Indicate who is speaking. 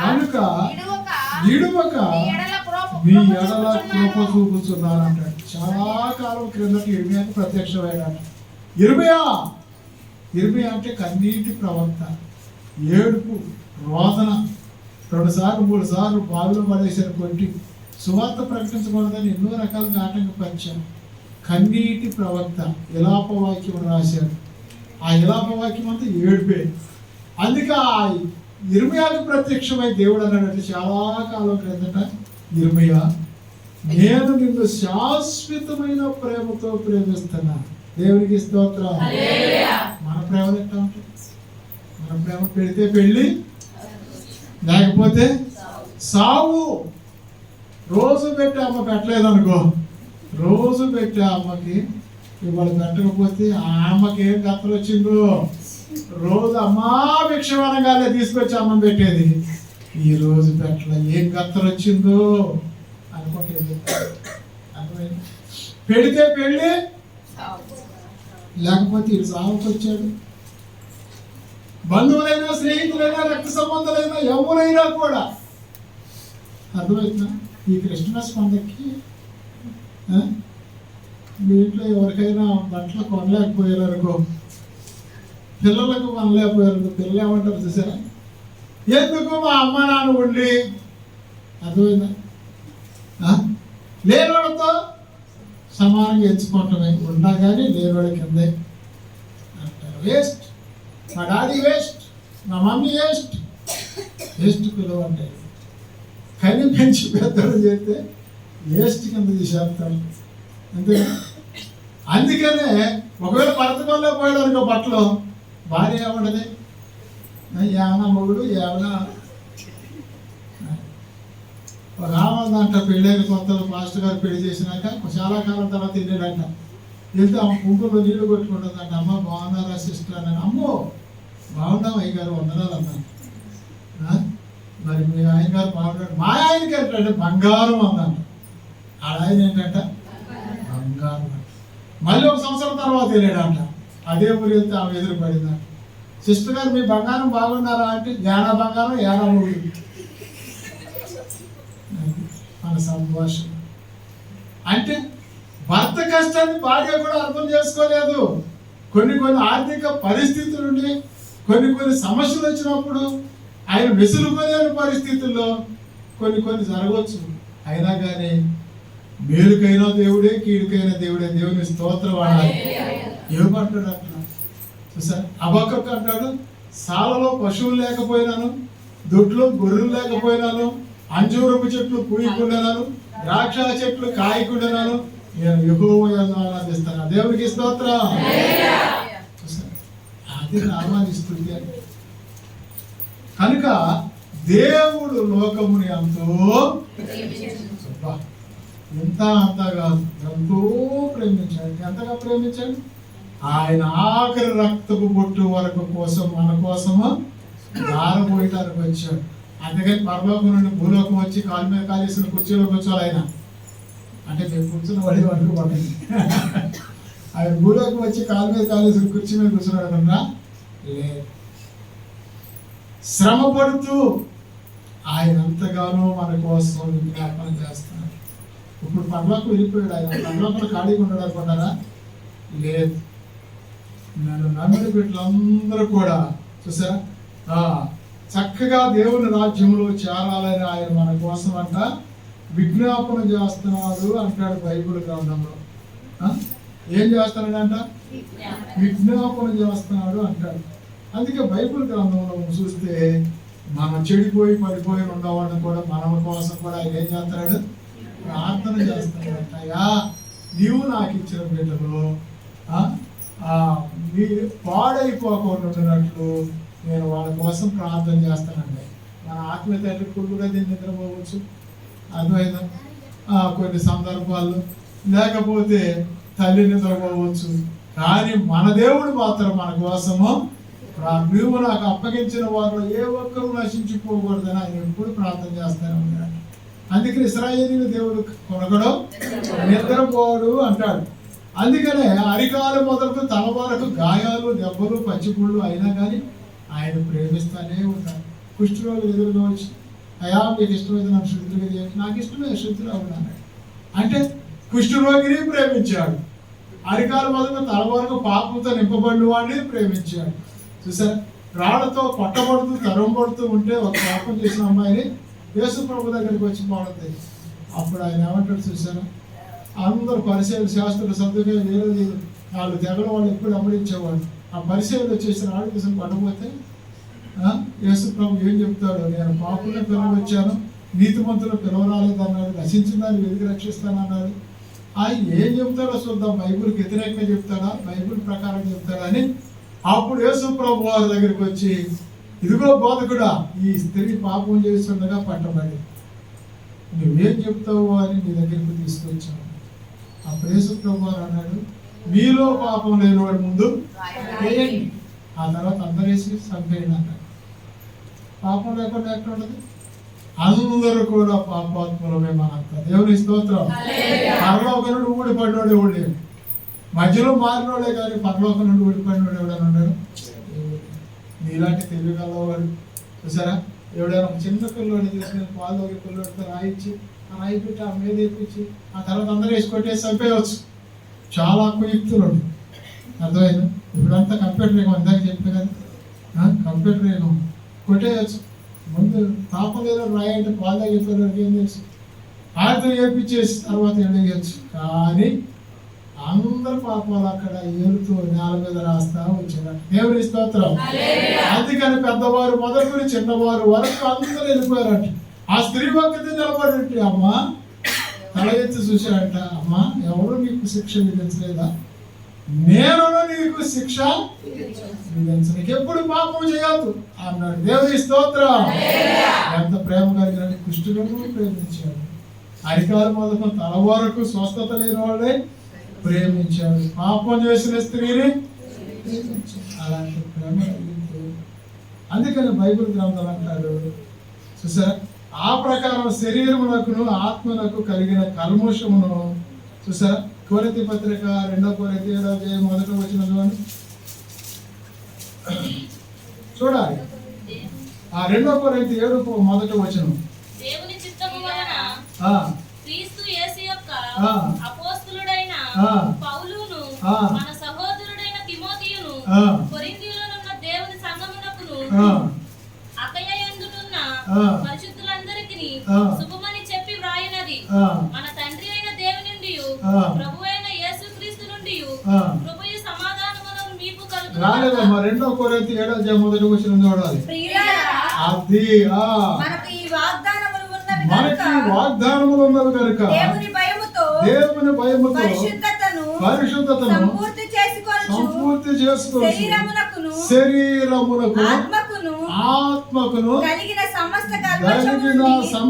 Speaker 1: కనుక
Speaker 2: విడువక మీ ఎడల కృప-
Speaker 1: చాలా కాలం క్రిందకి ఇర్మియాకి ప్రత్యక్షమయ్యాడు ఇర్మియా! ఇర్మియా అంటే కన్నీటి ప్రవక్త. ఏడుపు రోదన రెండు సార్లు మూడు సార్లు బావిలో పడేసారు కొట్టి సువార్త ప్రకటించకూడదని ఎన్నో రకాలుగా ఆటంకపరిచారు కన్నీటి ప్రవక్త ఇలాపవాక్యం రాశారు ఆ ఇలాపవాక్యం అంతా ఏడుపే. అందుకే ఆ ఇర్మియాకు ప్రత్యక్షమై దేవుడు అన్నాడంటే చాలా కాలం క్రిందట ఇర్మియా నేను నిన్ను శాశ్వతమైన ప్రేమతో ప్రేమిస్తున్నా. దేవునికి స్తోత్రం. మన ప్రేమ ఎట్లా ఉంటుంది మన ప్రేమ పెడితే పెళ్ళి లేకపోతే సావు. రోజు పెట్టే అమ్మ పెట్టలేదు అనుకో రోజు పెట్టే అమ్మకి ఇవాళ పెట్టకపోతే ఆ అమ్మకి ఏం కథలు వచ్చిందో? రోజు అమ్మా భిక్షవనంగానే తీసుకొచ్చి అన్నం పెట్టేది. ఈ రోజు పెట్టల. ఏం కత్తలు వచ్చిందో అనుకుంటుంది అర్థమైంది. పెడితే పెళ్ళి? లేకపోతే ఇటు సాగుకొచ్చాడు బంధువులైనా స్నేహితులైనా రక్త సంబంధాలైనా ఎవరైనా కూడా. అర్థమవుతుందా ఈ క్రిస్మస్ పండగకి మీ ఇంట్లో ఎవరికైనా బట్టలు కొనలేకపోయారు అనుకో పిల్లలకు మనలేకపోయారు పిల్లలు ఏమంటారు చూసారా? ఎందుకు మా అమ్మ నాన్న ఉండి? అర్థమైందా? ఆ? లేనివాళ్ళతో సమానంగా ఎంచుకోవటమే ఉన్నా కానీ లేనివాడి కిందే అంటారు. వేస్ట్. మా డాడీ వేస్ట్. మా మమ్మీ వేస్ట్. వేస్ట్ కులం అంటే కని పెంచి పెద్దలు చేస్తే వేస్ట్ కింద తీసేస్తాను అంతే అందుకనే ఒకవేళ పడతకోలేకపోయాడు అనుకో బట్టలు భార్య ఏమంటది ఏమన్నా మొగుడు ఏమన్నా రావాలి ఆమె పెళ్ళైన కొత్తలో మాస్టర్ గారు పెళ్ళి చేసినాక చాలా కాలం తర్వాత వెళ్ళాడంట వెళ్తే ఆమె కుంకులో నీళ్ళు కొట్టుకుంటుందంట అమ్మ బాగున్నారా సిస్టర్ అని అమ్మో బాగున్నాం అయ్య గారు వందనాలు అన్నాను మరి మీ ఆయన గారు బాగున్నాడు మా ఆయనకి ఏంటంటే బంగారం అన్నాను ఆడ ఆయన ఏంటంట బంగారం మళ్ళీ ఒక సంవత్సరం తర్వాత వెళ్ళాడంట అదే ఊరు ఆమె ఎదురుపడిందా సిస్టర్ గారు మీ బంగారం బాగున్నారా? అంటే జ్ఞాన బంగారం ఏడా ఊరు మన సంభాషణ. అంటే భర్త కష్టాన్ని భార్య కూడా అర్థం చేసుకోలేదు. కొన్ని కొన్ని ఆర్థిక పరిస్థితులుండి కొన్ని కొన్ని సమస్యలు వచ్చినప్పుడు ఆయన విసురుకోలేని పరిస్థితుల్లో కొన్ని కొన్ని జరగవచ్చు. అయినా కానీ మేలుకైనా దేవుడే కీడుకైనా దేవుడే దేవుని స్తోత్రం వాడాలి ఏమంటాడు అట్లా చూసారు? అబక్కకు అంటాడు సాలలో పశువులు లేకపోయినాను దొడ్లో గొర్రెలు లేకపోయినాను అంజూరపు చెట్లు పూయకుండాను ద్రాక్ష చెట్లు కాయకుండాను నేను యెహోవాను ఆరాధిస్తాను. దేవునికి స్తోత్రం. చూసారా? అది అంటే. కనుక దేవుడు లోకముని అంతో ఎంత అంత కాదు. ఎంతో ప్రేమించాడు. ఎంతగా ప్రేమించాడు? ఆయన ఆఖరి రక్తపు బొట్టు వరకు కోసం మన కోసము దారపోయటానికి వచ్చాడు. అందుకని పరలోకం నుండి భూలోకం వచ్చి కాలు మీద కాలేసిన కుర్చీలో కూర్చోవాలి ఆయన. అంటే మేము కూర్చున్న వాడి పడింది ఆయన భూలోకం వచ్చి కాలు మీద కాలేసిన కుర్చీ మీద కూర్చున్నాడు కన్నా లేదు. శ్రమ పడుతూ ఆయన ఎంతగానో మన కోసం విజ్ఞాపన చేస్తున్నారు ఇప్పుడు పరలోకం వెళ్ళిపోయాడు ఆయన. పరలోకంలో ఖాళీగా ఉన్నాడు అనుకుంటారా లేదు. నన్ను నమ్మిన బిడ్డలందరూ కూడా చూసారా? చక్కగా దేవుని రాజ్యంలో చేరాలని ఆయన మన కోసం అంట విజ్ఞాపన చేస్తున్నాడు అంటాడు బైబిల్ గ్రంథంలో. ఏం చేస్తున్నాడంట? విజ్ఞాపన చేస్తున్నాడు అంటాడు. అందుకే బైబిల్ గ్రంథంలో చూస్తే మనం చెడిపోయి పడిపోయి ఉండవాడు కూడా మన కోసం కూడా ఆయన ఏం చేస్తున్నాడు? ప్రార్థన చేస్తున్నాడు అయ్యా నీవు నాకు ఇచ్చిన బిడ్డలు మీ పాడైపోకుండాట్లు నేను వాళ్ళ కోసం ప్రార్థన చేస్తానండి. మన ఆత్మీయ తండ్రి కుళ్ళుగా దీన్ని నిద్రపోవచ్చు. అర్థమైందా కొన్ని సందర్భాల్లో. లేకపోతే తల్లి నిద్రపోవచ్చు. కానీ మన దేవుడు మాత్రం మన కోసము నువ్వు నాకు అప్పగించిన వారిలో ఏ ఒక్కరు నశించిపోకూడదని ఆయన ఎప్పుడు ప్రార్థన చేస్తానే అందుకని ఇస్రాయేలీల దేవుడు కొనగడం నిద్రపోడు అంటాడు. అందుకనే అరికాలు మొదలకు తల వరకు గాయాలు దెబ్బలు పచ్చిపుళ్ళు అయినా కానీ ఆయన ప్రేమిస్తానే ఉంటాడు. కుష్ఠరోగులు ఎదురుగా వచ్చి అయా మీకు ఇష్టమైతే నన్ను శుద్ధులుగా చేయండి. నాకు ఇష్టమే శుద్ధులు అన్నాడు. అంటే కుష్ఠరోగిని ప్రేమించాడు. అరికాలు మొదలు తల వరకు పాపంతో నింపబడిన వాడిని ప్రేమించాడు. చూసారా? రాళ్ళతో పట్టబడుతూ తరం పడుతూ ఉంటే ఒక పాపం చేసిన అమ్మాయిని యేసు ప్రభు దగ్గరికి వచ్చి పాడుతుంది అప్పుడు ఆయన ఏమంటాడు చూశాను? అందరు పరిచయాలు శాస్త్రులు సర్దుగా వేరేది వాళ్ళు తెగల వాళ్ళు ఎప్పుడు అమరించేవాడు ఆ పరిచయాలు వచ్చేసి ఆడపిసం పడకపోతే యేసు ప్రభు ఏం చెప్తాడు? నేను పాపులను పిలవచ్చాను నీతిమంతులు పిలవరాలేదు అన్నాడు నశించిన దాన్ని వెతికి రక్షిస్తానన్నాడు. ఆయన ఏం చెప్తాడో చూద్దాం. బైబుల్కి వ్యతిరేకంగా చెప్తాడా? బైబుల్ ప్రకారం చెప్తాడా అని అప్పుడు యేసు ప్రభు వారి దగ్గరికి వచ్చి ఇదిగో బోధకుడా ఈ స్త్రీ పాపం చేస్తుండగా పట్టబడి. నువ్వేం చెప్తావు అని నీ దగ్గరికి తీసుకొచ్చాను. అప్పుడు యేసు ప్రభు వారు అన్నాడు మీలో పాపం లేనివాడు ముందు వేయండి. ఆ తర్వాత అందరూ వేసి అన్నాడు. పాపం లేకుండా ఎక్కడ ఉండదు అందరూ కూడా పాపాత్ములమే మనంత దేవుని స్తోత్రం. పరలోకనుడు ఊడిపడినోడు ఎవడు మధ్యలో మారినోడే కానీ పరలోకం నుండి ఊడిపడినోడు ఎవడైనా ఉన్నాడు నీలాంటి తెలివి గలవాడు చూసారా? ఎవడైనా చిన్న పిల్లోని తీసుకుని పాలు తాగే పిల్లోడితో రాయించి ఆ రాయి పెట్టి ఆ మీద ఎక్కించి ఆ తర్వాత అందరూ వేసి కొట్టేసి చంపేయవచ్చు. చాలా కుయుక్తులు అర్థమైంది? ఇప్పుడంతా కంప్యూటర్ యుగం ఇందాక చెప్పే కదా. కంప్యూటర్ యుగం కొట్టేయచ్చు. ముందు తాపలేదు రాయంటే రాయి అంటే పాలు తగ్గిపోయిన ఏం తెలుసు? ఆయనతో ఏపించేసి తర్వాత ఎండగచ్చు కానీ అందరు పాపాలు అక్కడ ఏలుతూ నేల మీద రాస్తా వచ్చారు దేవుని స్తోత్రం. అందుకని పెద్దవారు మొదలుకొని చిన్నవారు వరకు అందరూ వెళ్ళిపోయారట. ఆ స్త్రీ భక్తి నిలబడి అమ్మా తల ఎత్తి చూశాడంట అమ్మా ఎవరు నీకు శిక్ష విధించలేదా? నేను నీకు శిక్ష విధించడానికి ఎప్పుడు పాపం చేయొద్దు అన్నాడు. దేవుని స్తోత్రం. ఎంత ప్రేమ కలిగిన కుష్ఠులను ప్రేమించాడు. అధికారం మొదలు తల వరకు స్వస్థత లేని వాళ్ళే ప్రేమించాడు. పాపం చేసిన స్త్రీని. అలాంటి ప్రేమ అందుకని బైబిల్ గ్రంథం అంటాడు చూసారా? ఆ ప్రకారం శరీరమునకును ఆత్మనకు కలిగిన కల్ముషమును చూసారా? కోరతి పత్రిక రెండో కోరతి మొదట వచ్చిన చూడండి. చూడాలి. ఆ రెండో కోరతి ఏడు మొదట వచనం.
Speaker 2: పౌలును. మన సహోదరుడైన తిమోతియును. కొరింథీయులనున్న దేవుని సంగమునకును
Speaker 1: ఆ,
Speaker 2: అకయ యందునున్న
Speaker 1: ఆ.
Speaker 2: పరిశుద్ధులందరికీ
Speaker 1: ఆ.
Speaker 2: శుభమని చెప్పి వ్రాయినది
Speaker 1: ఆ,
Speaker 2: మన తండ్రి అయిన దేవుని నుండి
Speaker 1: ఆ.
Speaker 2: ప్రభు అయిన యేసుక్రీస్తు నుండి
Speaker 1: ఆ.
Speaker 2: కృపయు సమాధానములను మీకు కలుగును
Speaker 1: రాలేదమ్మా రెండో కోరతి ఏడో అధ్యాయం మొదటి వచ్చిన చూడాలి
Speaker 3: ప్రియులారా,
Speaker 1: అది ఆ
Speaker 3: మనకు ఈ వాగ్దానములు ఉన్నవి
Speaker 1: మనకి
Speaker 3: కనుక
Speaker 1: వాగ్దానములు ఉన్నవి కనుక
Speaker 3: దేవుని భయముతో
Speaker 1: దేవుని భయముతో
Speaker 3: పరిశుద్ధతను సంపూర్తి
Speaker 1: చేసుకోవచ్చు. శరీరమునకు
Speaker 3: ఆత్మకును కలిగిన సమస్త